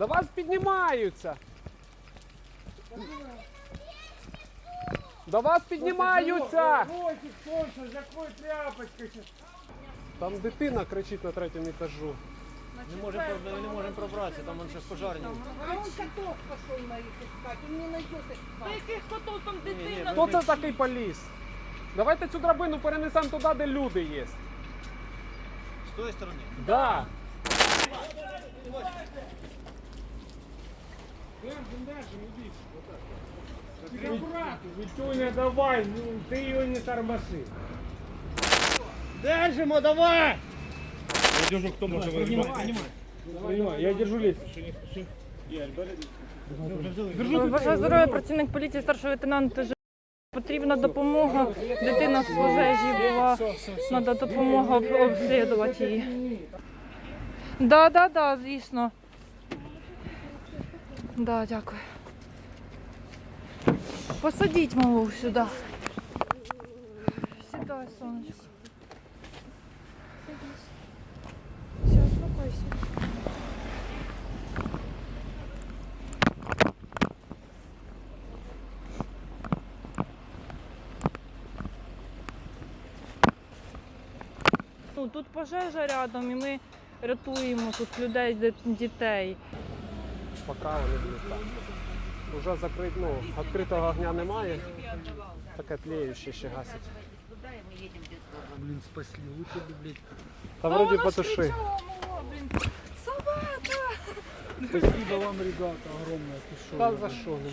До вас піднімаються. До вас піднімаються. Ротик. Там дитина кричить на третьому етажу. Не можемо, не можемо пробратися, там он ще пожарні. А он котов пошел на их искать, он не найдет их Та яких котов там дитина? Хто це такий поліз? Давайте цю драбину перенесемо туди, де люди є. З тої сторони. Да. Витюня, давай, ну, ты ее не тормоши. Держимо, давай! Я держу, кто может. Понимаю, я держу лестницу. Бажаю здоров'я, працівник поліції, старший лейтенант. Ж- Потрібна допомога. Дитина в пожежі була. Треба допомога об- обслідувати її. Да, да, да, звісно. Да, дякую. Посадіть малу сюди. Сідай, сонечко. Все, успокойся. Ну, тут пожежа рядом і ми рятуємо тут людей, дітей. Поки вони будуть так. Уже закрит, ну, відкритого огня немає. Таке тлеюще ще гасить. Блін, спасли, б, блядь. Та вроді потуши. Собака! Спасибо вам, ребята, огромное. Та за що? ну?